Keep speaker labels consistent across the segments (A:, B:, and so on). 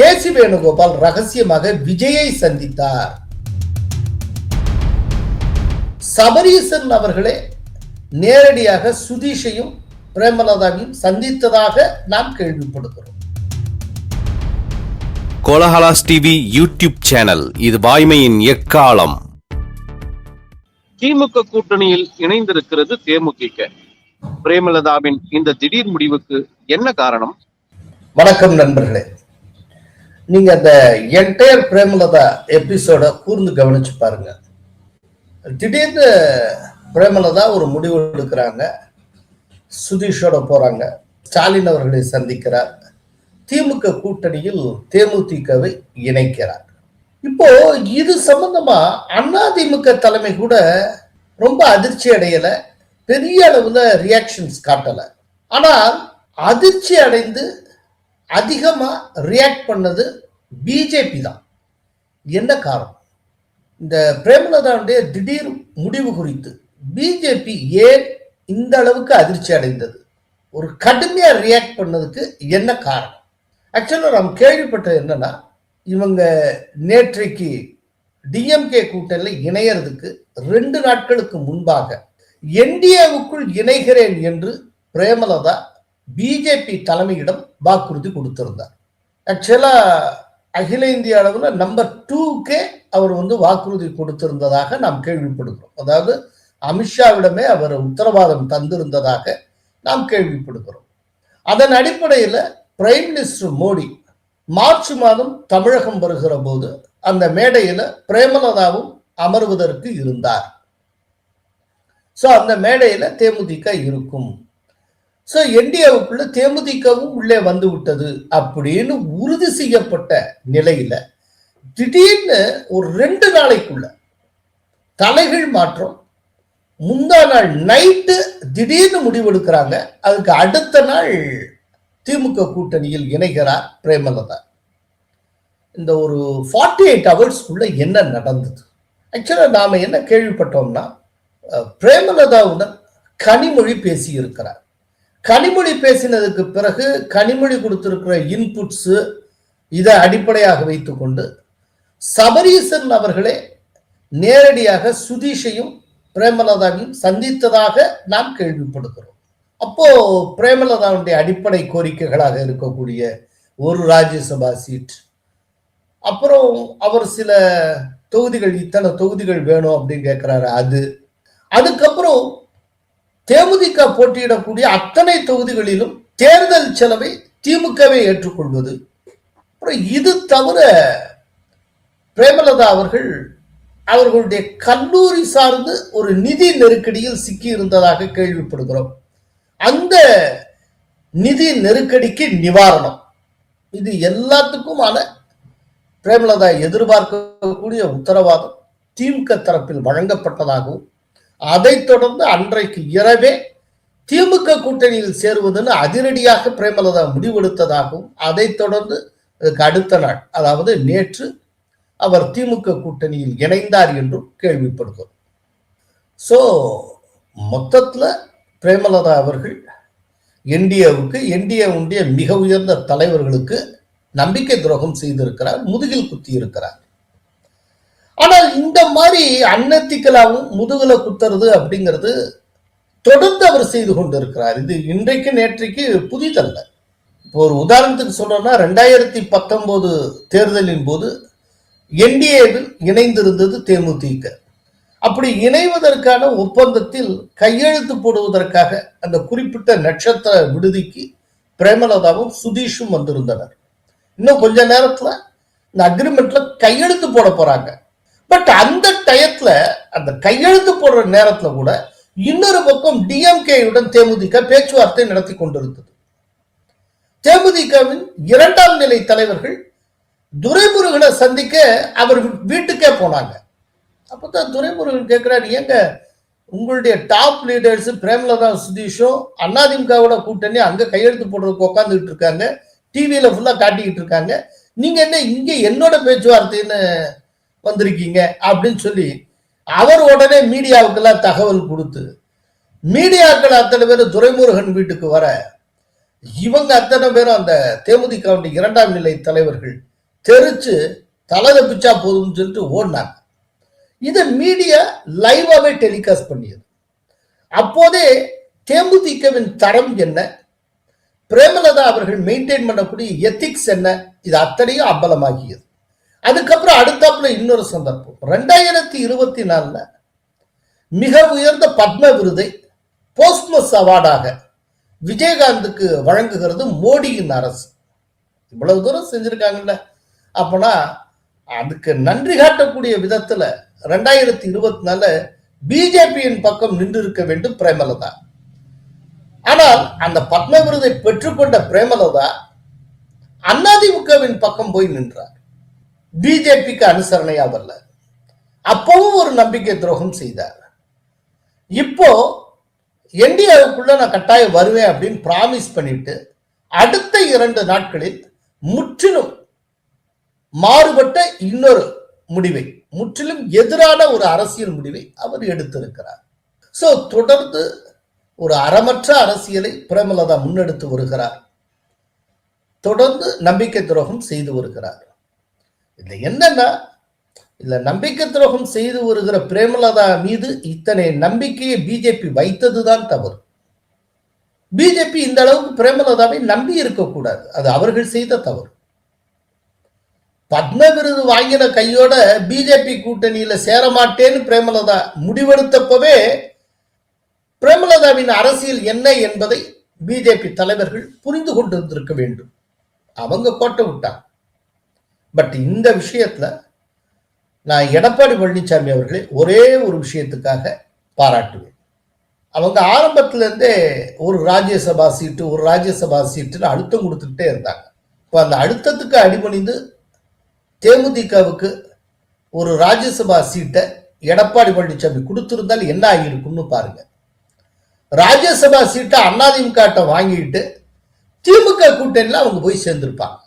A: கேசி வேணுகோபால் ரகசியமாக விஜயை சந்தித்தார். சபரீசன் அவர்களே நேரடியாக சுதீஷையும் பிரேமலதாவையும் சந்தித்ததாக நாம் கேள்விப்படுகிறோம்.
B: கோலஹலாஸ் டிவி யூடியூப் சேனல் இது வாய்மையின் எக்காலம்.
C: திமுக கூட்டணியில் இணைந்திருக்கிறது தேமுதிக. பிரேமலதாவின் இந்த திடீர் முடிவுக்கு என்ன காரணம்?
A: வணக்கம் நண்பர்களே. நீங்க அந்த என்டையர் பிரேமலதா எபிசோட கூர்ந்து கவனிச்சு பாருங்க. திடீர்னு பிரேமலதா ஒரு முடிவு எடுக்கிறாங்க. சுதீஷோட போறாங்க. ஸ்டாலின் அவர்களை சந்திக்கிறார். திமுக கூட்டணியில் தேமுதிகவை இணைக்கிறார். இப்போ இது சம்பந்தமா அதிமுக தலைமை கூட ரொம்ப அதிர்ச்சி அடையல. பெரிய அளவுல ரியாக்ஷன்ஸ் காட்டல. ஆனால் அதிர்ச்சி அடைந்து அதிகமா ரியாக்ட் பண்ணது பிஜேபி தான். என்ன காரணம்? இந்த பிரேமலதாவுடைய திடீர் முடிவு குறித்து பிஜேபி ஏன் இந்த அளவுக்கு அதிர்ச்சி அடைந்தது? ஒரு கடுமையாக ரியாக்ட் பண்ணதுக்கு என்ன காரணம்? ஆக்சுவலாக நாம் கேள்விப்பட்டது என்னன்னா இவங்க நேற்றைக்கு டிஎம்கே கூட்டணியில் இணையறதுக்கு ரெண்டு நாட்களுக்கு முன்பாக என்டிஏவுக்குள் இணைகிறேன் என்று பிரேமலதா பிஜேபி தலைமையிடம் வாக்குறுதி கொடுத்திருந்தார். ஆக்சுவலாக அகில இந்திய அளவில் நம்பர் டூக்கே அவர் வந்து வாக்குறுதி கொடுத்திருந்ததாக நாம் கேள்விப்படுகிறோம். அதாவது அமித்ஷாவிடமே அவர் உத்தரவாதம் தந்திருந்ததாக நாம் கேள்விப்படுகிறோம். அதன் அடிப்படையில் பிரைம் மினிஸ்டர் மோடி மார்ச் மாதம் தமிழகம் வருகிற போது அந்த மேடையில் பிரேமலதாவும் அமர்வதற்கு இருந்தார். ஸோ அந்த மேடையில் தேமுதிக இருக்கும். ஸோ என்டிஏவுக்குள்ள தேமுதிகவும் உள்ளே வந்து விட்டது அப்படின்னு உறுதி செய்யப்பட்ட நிலையில திடீர்னு ஒரு ரெண்டு நாளைக்குள்ள தலைகள் மாற்றம். முந்தா நாள் நைட்டு திடீர்னு முடிவெடுக்கிறாங்க. அதுக்கு அடுத்த நாள் திமுக கூட்டணியில் இணைகிறார் பிரேமலதா. இந்த ஒரு ஃபார்ட்டி எயிட் ஹவர்ஸ்க்குள்ள என்ன நடந்தது? ஆக்சுவலாக நாம என்ன கேள்விப்பட்டோம்னா பிரேமலதாவுடன் கனிமொழி பேசியிருக்கிறார். கனிமொழி பேசினதுக்கு பிறகு கனிமொழி கொடுத்திருக்கிற இன்புட்ஸ் இதை அடிப்படையாக வைத்துக்கொண்டு சபரீசன் அவர்களே நேரடியாக சுதீஷையும் பிரேமலதாவையும் சந்தித்ததாக நாம் கேள்விப்படுகிறோம். அப்போ பிரேமலதாவுடைய அடிப்படை கோரிக்கைகளாக இருக்கக்கூடிய ஒரு ராஜ்யசபா சீட். அப்புறம் அவர் சில தொகுதிகள் இத்தனை தொகுதிகள் வேணும் அப்படின்னு கேட்குறாரு அது. அதுக்கப்புறம் தேமுதிக போட்டியிடக்கூடிய அத்தனை தொகுதிகளிலும் தேர்தல் செலவை திமுகவை ஏற்றுக்கொள்வது. அப்புறம் இது தவிர பிரேமலதா அவர்கள் அவர்களுடைய கல்லூரி சார்ந்து ஒரு நிதி நெருக்கடியில் சிக்கி இருந்ததாக கேள்விப்படுகிறோம். அந்த நிதி நெருக்கடிக்கு நிவாரணம். இது எல்லாத்துக்குமான பிரேமலதா எதிர்பார்க்கக்கூடிய உத்தரவாதம் திமுக தரப்பில் வழங்கப்பட்டதாகவும் அதைத் தொடர்ந்து அன்றைக்கு இரவே திமுக கூட்டணியில் சேருவதுன்னு அதிரடியாக பிரேமலதா முடிவெடுத்ததாகவும் அதைத் தொடர்ந்து அடுத்த நாள் அதாவது நேற்று அவர் திமுக கூட்டணியில் இணைந்தார் என்றும் கேள்விப்படுகிறோம். ஸோ மொத்தத்தில் பிரேமலதா அவர்கள் என்டிஏவுக்கு என்டிஏ உண்டிய மிக உயர்ந்த தலைவர்களுக்கு நம்பிக்கை துரோகம் செய்திருக்கிறார் முதுகில் குத்தி இருக்கிறார் ஆனால் இந்த மாதிரி அன்னத்திக்கலாவும் முதுகுல குத்துறது அப்படிங்கிறது தொடர்ந்து அவர் செய்து கொண்டிருக்கிறார். இது இன்றைக்கு நேற்றைக்கு புதிதல்ல. இப்போ ஒரு உதாரணத்துக்கு சொல்றோம்னா ரெண்டாயிரத்தி பத்தொன்பது தேர்தலின் போது என்டிஏவில் இணைந்திருந்தது தேமுதிக. அப்படி இணைவதற்கான ஒப்பந்தத்தில் கையெழுத்து போடுவதற்காக அந்த குறிப்பிட்ட நட்சத்திர விடுதிக்கு பிரேமலதாவும் சுதீஷும் வந்திருந்தனர். இன்னும் கொஞ்ச நேரத்துல இந்த அக்ரிமெண்ட்ல கையெழுத்து போட போறாங்க. பட் அந்த டயத்துல அந்த கையெழுத்து போடுற நேரத்துல கூட இன்னொரு பக்கம் டிஎம்கேயுடன் தேமுதிக பேச்சுவார்த்தை நடத்தி கொண்டிருந்தது. தேமுதிகவின் இரண்டாம் நிலை தலைவர்கள் துரைமுருகனை சந்திக்க அவர் வீட்டுக்கே போனாங்க. அப்பதான் துரைமுருகன் கேட்கிறாரு ஏங்க உங்களுடைய டாப் லீடர்ஸ் பிரேமலதா சுதீஷும் அண்ணாதிமுகவோட கூட்டணி அங்க கையெழுத்து போடுறதுக்கு உட்காந்துக்கிட்டு இருக்காங்க. டிவியில ஃபுல்லா காட்டிக்கிட்டு இருக்காங்க. நீங்க என்ன இங்க என்னோட பேச்சுவார்த்தைன்னு வந்திருக்கீங்க அப்படின்னு சொல்லி அவர் உடனே மீடியாவுக்கெல்லாம் தகவல் கொடுத்து மீடியாக்கள் அத்தனை பேரும் துரைமுருகன் வீட்டுக்கு வர இவங்க அத்தனை பேரும் அந்த தேமுதிகவுடைய இரண்டாம் நிலை தலைவர்கள் தெரிச்சு தலை தப்பிச்சா போதும்னு சொல்லிட்டு ஓடினாங்க. இதை மீடியா லைவாகவே டெலிகாஸ்ட் பண்ணியது. அப்போதே தேமுதிகவின் தரம் என்ன? பிரேமலதா அவர்கள் மெயின்டைன் பண்ணக்கூடிய எத்திக்ஸ் என்ன? இது அத்தனையும் அம்பலமாகியது அதுக்கப்புறம் அடுத்தாப்புல இன்னொரு சந்தர்ப்பம். ரெண்டாயிரத்தி இருபத்தி நாலுல மிக உயர்ந்த பத்ம விருதை போஸ்ட்மஸ் அவார்டாக விஜயகாந்துக்கு வழங்குகிறது மோடியின் அரசு. இவ்வளவு தூரம் செஞ்சிருக்காங்கல்ல. அப்பனா அதுக்கு நன்றி காட்டக்கூடிய விதத்துல ரெண்டாயிரத்தி இருபத்தி நாலு பிஜேபியின் பக்கம் நின்று இருக்க வேண்டும் பிரேமலதா. ஆனால் அந்த பத்ம விருதை பெற்றுக்கொண்ட பிரேமலதா அதிமுகவின் பக்கம் போய் நின்றார். பிஜேபிக்கு அனுசரணையா வரல. அப்பவும் ஒரு நம்பிக்கை துரோகம் செய்தார். இப்போ என்டிஏவுக்குள்ள நான் கட்டாயம் வருவேன் அப்படின்னு பிராமிஸ் பண்ணிட்டு அடுத்த இரண்டு நாட்களில் முற்றிலும் மாறுபட்ட இன்னொரு முடிவை முற்றிலும் எதிரான ஒரு அரசியல் முடிவை அவர் எடுத்திருக்கிறார். சோ தொடர்ந்து ஒரு அறமற்ற அரசியலை பிரேமலதா முன்னெடுத்து வருகிறார். தொடர்ந்து நம்பிக்கை துரோகம் செய்து வருகிறார். இதுல என்னன்னா இதுல நம்பிக்கை துரோகம் செய்து வருகிற பிரேமலதா மீது இத்தனை நம்பிக்கையை பிஜேபி வைத்ததுதான் தவறு. பிஜேபி இந்த அளவுக்கு பிரேமலதாவை நம்பி இருக்கக்கூடாது. அது அவர்கள் செய்த தவறு. பத்ம விருது வாங்கின கையோட பிஜேபி கூட்டணியில சேரமாட்டேன்னு பிரேமலதா முடிவெடுத்தப்பவே பிரேமலதாவின் அரசியல் என்ன என்பதை பிஜேபி தலைவர்கள் புரிந்து கொண்டிருந்திருக்க வேண்டும். அவங்க கோட்டை விட்டாங்க. பட் இந்த விஷயத்துல நான் எடப்பாடி பழனிசாமி அவர்களை ஒரே ஒரு விஷயத்துக்காக பாராட்டுவேன். அவங்க ஆரம்பத்துலேருந்தே ஒரு ராஜ்யசபா சீட்டு ஒரு ராஜ்யசபா சீட்டுன்னு அழுத்தம் கொடுத்துக்கிட்டே இருந்தாங்க. இப்போ அந்த அழுத்தத்துக்கு அடிபணிந்து தேமுதிகவுக்கு ஒரு ராஜ்யசபா சீட்டை எடப்பாடி பழனிசாமி கொடுத்துருந்தால் என்ன ஆகியிருக்கும்னு பாருங்க. ராஜ்யசபா சீட்டை அண்ணாதிமுக வாங்கிட்டு திமுக கூட்டணியில் அவங்க போய் சேர்ந்திருப்பாங்க.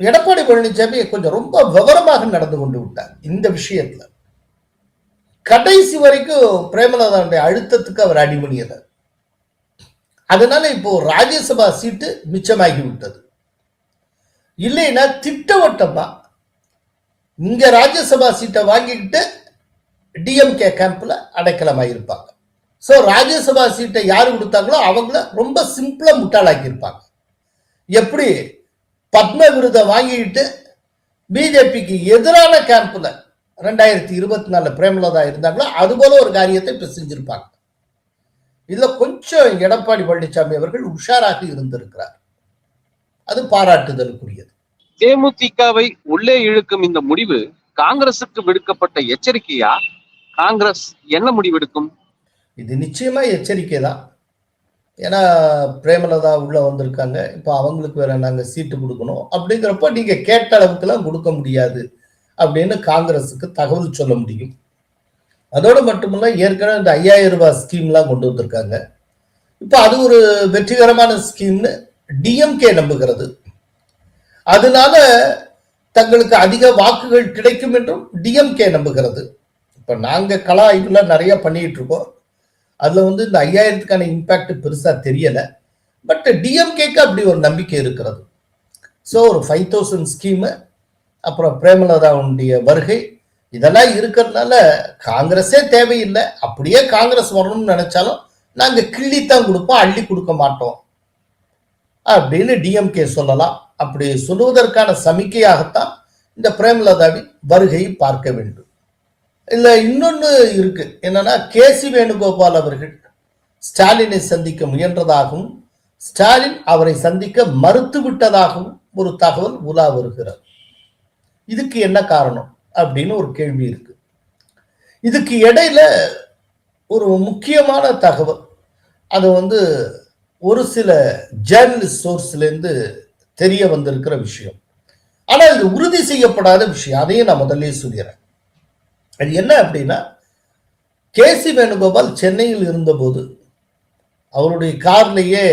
A: எடப்பாடி பழனிசாமி கொஞ்சம் ரொம்ப விவரமாக நடந்து கொண்டு விட்டார் இந்த விஷயத்துல. கடைசி வரைக்கும் பிரேமலதாவுடைய அழுத்தத்துக்கு அவர் அடிமணியதார் அதனால இப்போ ராஜ்யசபா சீட்டு மிச்சமாகி விட்டது இல்லைன்னா திட்டவட்டமா இங்க ராஜ்யசபா சீட்டை வாங்கிக்கிட்டு டிஎம்கே கேம்ப்ல அடைக்கலமாயிருப்பாங்க. ஸோ ராஜ்யசபா சீட்டை யார் கொடுத்தாங்களோ அவங்கள ரொம்ப சிம்பிளா முட்டாளாக்கி இருப்பாங்க எப்படி? பத்ம விருதை வாங்கிக்கிட்டு பிஜேபிக்கு எதிரான கேம்ப்ல ரெண்டாயிரத்தி இருபத்தி நாலுல பிரேமலதா இருந்தாங்களோ அது போல ஒரு காரியத்தை இப்ப செஞ்சிருப்பாங்க. இதுல கொஞ்சம் எடப்பாடி பழனிசாமி அவர்கள் உஷாராக இருந்திருக்கிறார். அது பாராட்டுதலுக்குரியது.
C: தேமுதிகவை உள்ளே இழுக்கும் இந்த முடிவு காங்கிரசுக்கு விடுக்கப்பட்ட எச்சரிக்கையா? காங்கிரஸ் என்ன முடிவெடுக்கும்?
A: இது நிச்சயமா எச்சரிக்கை தான் ஏன்னா பிரேமலதா உள்ள வந்திருக்காங்க. இப்போ அவங்களுக்கு வேற நாங்கள் சீட்டு கொடுக்கணும். அப்படிங்கிறப்ப நீங்க கேட்ட அளவுக்குலாம் கொடுக்க முடியாது அப்படின்னு காங்கிரஸுக்கு தகவல் சொல்ல முடியும். அதோடு மட்டுமல்ல ஏற்கனவே இந்த ஐயாயிரம் ரூபாய் ஸ்கீம்லாம் கொண்டு வந்திருக்காங்க. இப்போ அது ஒரு வெற்றிகரமான ஸ்கீம்னு டிஎம்கே நம்புகிறது. அதனால தங்களுக்கு அதிக வாக்குகள் கிடைக்கும் என்றும் டிஎம்கே நம்புகிறது. இப்போ நாங்கள் கலா இதெல்லாம் நிறைய பண்ணிட்டு இருக்கோம். அதில் வந்து இந்த ஐயாயிரத்துக்கான இம்பேக்ட் பெருசாக தெரியலை. பட் டிஎம்கேக்கு அப்படி ஒரு நம்பிக்கை இருக்கிறது. ஸோ ஒரு ஃபைவ் தௌசண்ட் ஸ்கீமு அப்புறம் பிரேமலதாவுடைய வருகை இதெல்லாம் இருக்கிறதுனால காங்கிரஸே தேவையில்லை. அப்படியே காங்கிரஸ் வரணும்னு நினைச்சாலும் நாங்கள் கிள்ளித்தான் கொடுப்போம் அள்ளி கொடுக்க மாட்டோம். அப்படின்னு டிஎம்கே சொல்லலாம். அப்படி சொல்லுவதற்கான சமிக்கையாகத்தான் இந்த பிரேமலதாவின் வருகையை பார்க்க வேண்டும். இல்லை இன்னொன்று இருக்கு. என்னன்னா கேசி வேணுகோபால் அவர்கள் ஸ்டாலினை சந்திக்க முயன்றதாகவும் ஸ்டாலின் அவரை சந்திக்க மறுத்து விட்டதாகவும் ஒரு தகவல் உலா வருகிறார் இதுக்கு என்ன காரணம் அப்படின்னு ஒரு கேள்வி இருக்கு. இதுக்கு இடையில ஒரு முக்கியமான தகவல். அது வந்து ஒரு சில ஜேர்னலிஸ்ட் சோர்ஸ்லேருந்து தெரிய வந்திருக்கிற விஷயம். ஆனால் இது உறுதி செய்யப்படாத விஷயம். அதையும் நான் முதல்ல சொல்லிடுறேன் அது என்ன அப்படின்னா கேசி வேணுகோபால் சென்னையில் இருந்தபோது அவருடைய கார்லேயே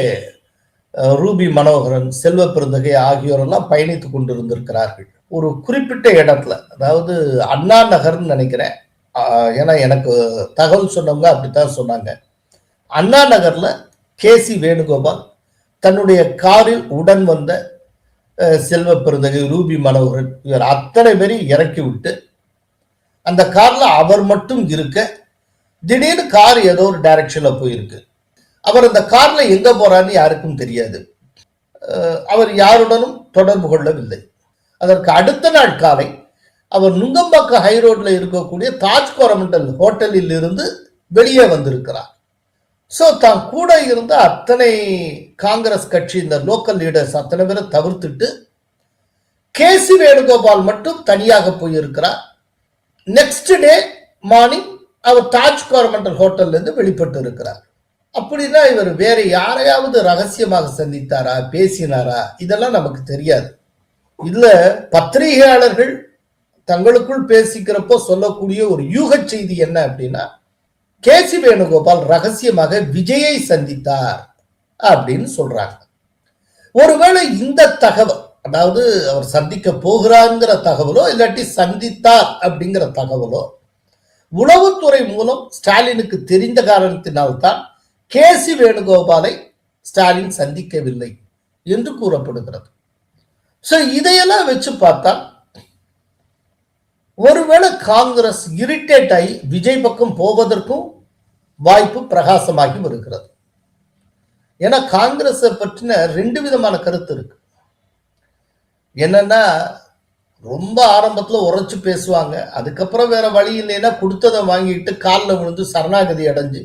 A: ரூபி மனோகரன் செல்வ பெருந்தகை ஆகியோரெல்லாம் பயணித்து கொண்டிருந்திருக்கிறார்கள். ஒரு குறிப்பிட்ட இடத்துல அதாவது அண்ணா நகர்னு நினைக்கிறேன். ஏன்னா எனக்கு தகவல் சொன்னவங்க அப்படித்தான் சொன்னாங்க. அண்ணா நகர்ல கேசி வேணுகோபால் தன்னுடைய காரில் உடன் வந்த செல்வ பெருந்தகை ரூபி மனோகரன் இவர் அத்தனை பேரையும் இறக்கி விட்டு அந்த கார்ல அவர் மட்டும் இருக்க திடீர்னு கார் ஏதோ ஒரு டைரக்ஷன்ல போயிருக்கு. அவர் அந்த கார்ல எங்க போறான்னு யாருக்கும் தெரியாது. அவர் யாருடனும் தொடர்பு கொள்ளவில்லை. அதற்கு அடுத்த நாள் காலை அவர் நுங்கம்பாக்கம் ஹை ரோட்ல இருக்கக்கூடிய தாஜ் கோரமண்டல் ஹோட்டலில் இருந்து வெளியே வந்திருக்கிறார். ஸோ தான் கூட இருந்த அத்தனை காங்கிரஸ் கட்சி இந்த லோக்கல் லீடர்ஸ் அத்தனை பேரை தவிர்த்துட்டு கேசி வேணுகோபால் மட்டும் தனியாக போயிருக்கிறார். நெக்ஸ்ட் டே மார்னிங் அவர் தாஜ் கோரமண்டல் ஹோட்டல்லேருந்து வெளிப்பட்டு இருக்கிறார். அப்படின்னா இவர் வேற யாரையாவது ரகசியமாக சந்தித்தாரா பேசினாரா இதெல்லாம் நமக்கு தெரியாது. இதில் பத்திரிகையாளர்கள் தங்களுக்குள் பேசிக்கிறப்போ சொல்லக்கூடிய ஒரு யூக செய்தி என்ன அப்படின்னா கேசி வேணுகோபால் ரகசியமாக விஜயை சந்தித்தார் அப்படின்னு சொல்றாங்க. ஒருவேளை இந்த தகவல் அதாவது அவர் சந்திக்க போகிறாங்கிற தகவலோ இல்லாட்டி சந்தித்தார் அப்படிங்கிற தகவலோ உளவுத்துறை மூலம் ஸ்டாலினுக்கு தெரிந்த காரணத்தினால்தான் கே சி வேணுகோபாலை ஸ்டாலின் சந்திக்கவில்லை என்று கூறப்படுகிறது. சோ இதையெல்லாம் வச்சு பார்த்தா ஒருவேளை காங்கிரஸ் இரிட்டேட் ஆகி விஜய் பக்கம் போவதற்கும் வாய்ப்பு பிரகாசமாகி வருகிறது. ஏன்னா காங்கிரஸை பற்றின ரெண்டு விதமான கருத்து இருக்கு. என்னன்னா ரொம்ப ஆரம்பத்தில் உரைச்சு பேசுவாங்க. அதுக்கப்புறம் வேற வழி இல்லைன்னா கொடுத்ததை வாங்கிட்டு காலில் விழுந்து சரணாகதி அடைஞ்சு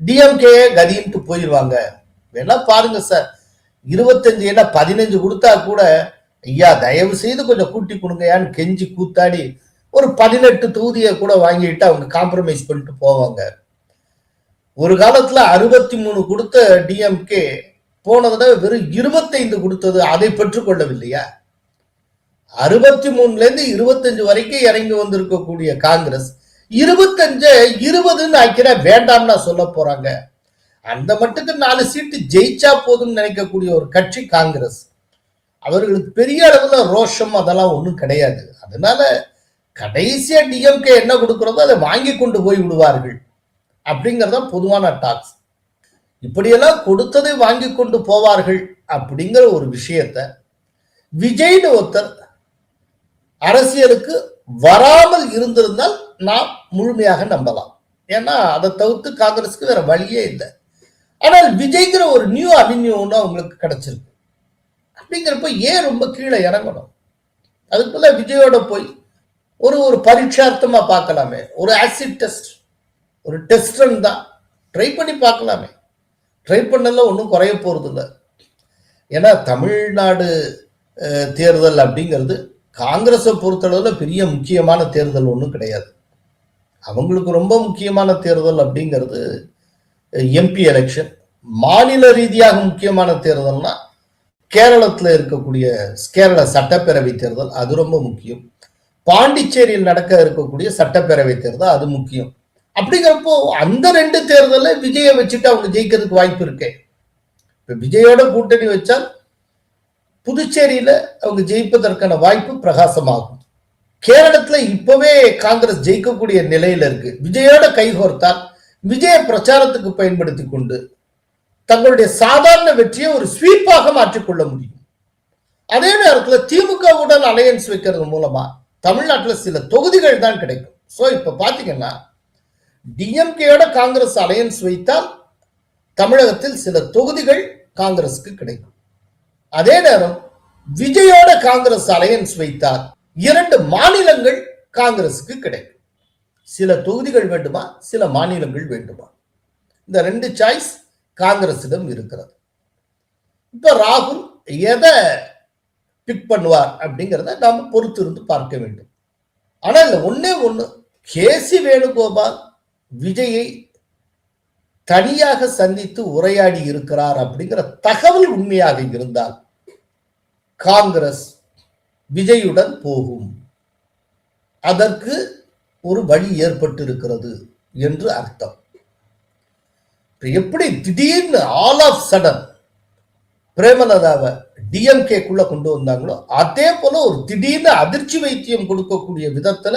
A: டிஎம்கே கதின்ட்டு போயிடுவாங்க வேணா பாருங்க சார். இருபத்தஞ்சு ஏன்னா பதினஞ்சு கொடுத்தா கூட ஐயா தயவு செய்து கொஞ்சம் கூட்டி கொடுங்கயான்னு கெஞ்சி கூத்தாடி ஒரு பதினெட்டு தொகுதியை கூட வாங்கிட்டு அவங்க காம்ப்ரமைஸ் பண்ணிட்டு போவாங்க. ஒரு காலத்துல அறுபத்தி மூணு கொடுத்த டிஎம்கே போன தடவை வெறும் இருபத்தைந்து கொடுத்தது அதை பெற்றுக்கொள்ளவில்லையா அறுபத்தி மூணுல இருந்து இருபத்தஞ்சு வரைக்கும் இறங்கி வந்திருக்கக்கூடிய காங்கிரஸ் இருபத்தஞ்சு இருபதுன்னு ஆக்கிற வேண்டாம்னா சொல்ல போறாங்க. அந்த மட்டுக்கு நாலு சீட்டு ஜெயிச்சா போதும்னு நினைக்கக்கூடிய ஒரு கட்சி காங்கிரஸ். அவர்களுக்கு பெரிய அளவுல ரோஷம் அதெல்லாம் ஒன்றும் கிடையாது. அதனால கடைசியா டிஎம்கே என்ன கொடுக்கிறதோ அதை வாங்கி கொண்டு போய் விடுவார்கள். அப்படிங்கறத பொதுவான டாக்ஸ். இப்படியெல்லாம் கொடுத்ததை வாங்கி கொண்டு போவார்கள் அப்படிங்கிற ஒரு விஷயத்த விஜய்னு ஒருத்தர் அரசியலுக்கு வராமல் இருந்திருந்தால் நாம் முழுமையாக நம்பலாம். ஏன்னா அதை தவிர்த்து காங்கிரஸுக்கு வேற வழியே இல்லை. ஆனால் விஜய்ங்கிற ஒரு நியூ அவென்யூ ஒன்று அவங்களுக்கு கிடைச்சிருக்கு. அப்படிங்கிறப்ப ஏன் ரொம்ப கீழே இறங்கணும்? அதுக்குள்ள விஜயோட போய் ஒரு ஒரு பரீட்சார்த்தமாக பார்க்கலாமே. ஒரு ஆசிட் டெஸ்ட் ஒரு டெஸ்ட் ரன் தான். ட்ரை பண்ணி பார்க்கலாமே. ட்ரை பண்ணல ஒன்றும் குறைய போகிறது இல்லை ஏன்னா தமிழ்நாடு தேர்தல் அப்படிங்கிறது காங்கிரஸை பொறுத்தளவில் பெரிய முக்கியமான தேர்தல் ஒன்றும் கிடையாது. அவங்களுக்கு ரொம்ப முக்கியமான தேர்தல் அப்படிங்கிறது எம்பி எலெக்ஷன் மாநில ரீதியாக முக்கியமான தேர்தல்னா கேரளத்தில் இருக்கக்கூடிய கேரள சட்டப்பேரவை தேர்தல் அது ரொம்ப முக்கியம். பாண்டிச்சேரியில் நடக்க இருக்கக்கூடிய சட்டப்பேரவை தேர்தல் அது முக்கியம். அப்படிங்கிறப்போ அந்த ரெண்டு தேர்தலில் விஜயை வச்சுட்டு அவங்க ஜெயிக்கிறதுக்கு வாய்ப்பு இருக்கே. இப்போ விஜயோட கூட்டணி வச்சால் புதுச்சேரியில அவங்க ஜெயிப்பதற்கான வாய்ப்பு பிரகாசமாகும். கேரளத்துல இப்பவே காங்கிரஸ் ஜெயிக்கக்கூடிய நிலையில இருக்கு. விஜயோட கைகோர்த்தால் விஜய பிரச்சாரத்துக்கு பயன்படுத்தி கொண்டு தங்களுடைய சாதாரண வெற்றியை ஒரு ஸ்வீப்பாக மாற்றிக்கொள்ள முடியும். அதே நேரத்தில் திமுகவுடன் அலையன்ஸ் வைக்கிறது மூலமா தமிழ்நாட்டில் சில தொகுதிகள் தான் கிடைக்கும். ஸோ இப்போ பார்த்தீங்கன்னா டிஎம்கேயோட காங்கிரஸ் அலையன்ஸ் வைத்தால் தமிழகத்தில் சில தொகுதிகள் காங்கிரஸுக்கு கிடைக்கும். அதே நேரம் விஜயோட காங்கிரஸ் அலையன்ஸ் வைத்தால் இரண்டு மாநிலங்கள் காங்கிரஸுக்கு கிடைக்கும். சில தொகுதிகள் வேண்டுமா? சில மாநிலங்கள் வேண்டுமா? இந்த ரெண்டு சாய்ஸ் காங்கிரசிடம் இருக்கிறது. இப்ப ராகுல் எதை பிக் பண்ணுவார் அப்படிங்கிறத நாம பொறுத்து இருந்து பார்க்க வேண்டும். ஆனால் இல்ல ஒண்ணே ஒண்ணு கேசி வேணுகோபால் விஜயை தனியாக சந்தித்து உரையாடி இருக்கிறார் அப்படிங்கிற தகவல் உண்மையாக இருந்தால் காங்கிரஸ் விஜயுடன் போகும். அதற்கு ஒரு வழி ஏற்பட்டு இருக்கிறது என்று அர்த்தம். எப்படி திடீர்னு ஆல் ஆஃப் சடன் பிரேமலதாவை டிஎம்கேக்குள்ள கொண்டு வந்தாங்களோ அதே போல ஒரு திடீர்னு அதிர்ச்சி வைத்தியம் கொடுக்கக்கூடிய விதத்துல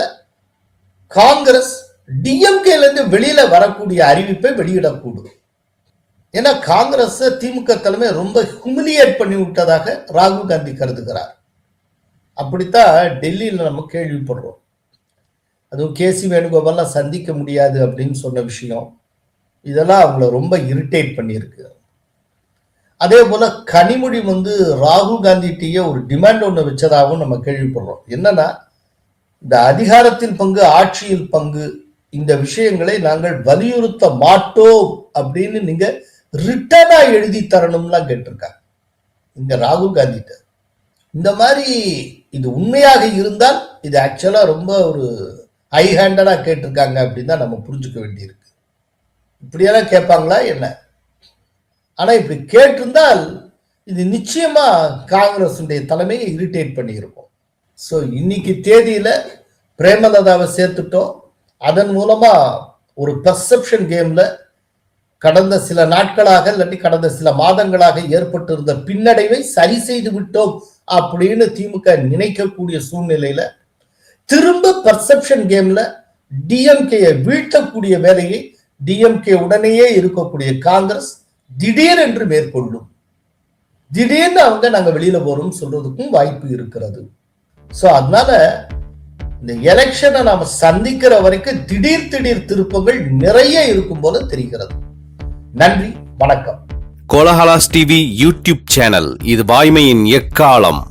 A: காங்கிரஸ் டிஎம்கேல இருந்து வெளியில வரக்கூடிய அறிவிப்பை வெளியிடக்கூடும். ஏன்னா காங்கிரஸ் திமுக தலைமை ரொம்ப ஹுமிலியேட் பண்ணி விட்டதாக ராகுல் காந்தி கருதுகிறார். அப்படித்தான் டெல்லியில் நம்ம கேள்விப்படுறோம். அதுவும் கேசி வேணுகோபால்லாம் சந்திக்க முடியாது அப்படின்னு சொன்ன விஷயம். இதெல்லாம் அவங்கள ரொம்ப இரிட்டேட் பண்ணியிருக்கு. அதே போல கனிமொழி வந்து ராகுல் காந்திகிட்டயே ஒரு டிமாண்ட் ஒன்று வச்சதாகவும் நம்ம கேள்விப்படுறோம். என்னன்னா இந்த அதிகாரத்தின் பங்கு ஆட்சியில் பங்கு இந்த விஷயங்களை நாங்கள் வலியுறுத்த மாட்டோம் அப்படின்னு நீங்க ரிட்டனா எழுதி தரணும்லாம் கேட்டிருக்காங்க. இந்த ராகுல் காந்திட்ட. இந்த மாதிரி இது உண்மையாக இருந்தால் இது ஆக்சுவலா ரொம்ப ஒரு ஹை ஹேண்டடா கேட்டிருக்காங்க அப்படின்னு தான் நம்ம புரிஞ்சுக்க வேண்டியிருக்கு. இப்படியெல்லாம் கேட்பாங்களா என்ன? ஆனா இப்படி கேட்டிருந்தால் இது நிச்சயமா காங்கிரஸுடைய தலைமையை இரிட்டேட் பண்ணியிருக்கும். ஸோ இன்னைக்கு தேதியில பிரேமலதாவை சேர்த்துட்டோம். அதன் மூலமா ஒரு பெர்செப்ஷன் கேம்ல கடந்த சில நாட்களாக இல்லாட்டி கடந்த சில மாதங்களாக ஏற்பட்டிருந்த பின்னடைவை சரி செய்து விட்டோம் அப்படின்னு திமுக நினைக்கக்கூடிய சூழ்நிலையில திரும்ப பர்செப்ஷன் கேம்ல டிஎம்கேயை வீழ்த்தக்கூடிய வேலையை டிஎம்கே உடனேயே இருக்கக்கூடிய காங்கிரஸ் திடீர் என்று மேற்கொள்ளும். திடீர்னு அவங்க நாங்க வெளியில போறோம் சொல்றதுக்கும் வாய்ப்பு இருக்கிறது. சோ அதனால இந்த எலெக்ஷனை நாம சந்திக்கிற வரைக்கும் திடீர் திடீர் திருப்பங்கள் நிறைய இருக்கும் போல தெரிகிறது. நன்றி வணக்கம்.
B: கோலஹலாஸ் டிவி யூடியூப் சேனல் இது வாய்மையின் எக்காலம்.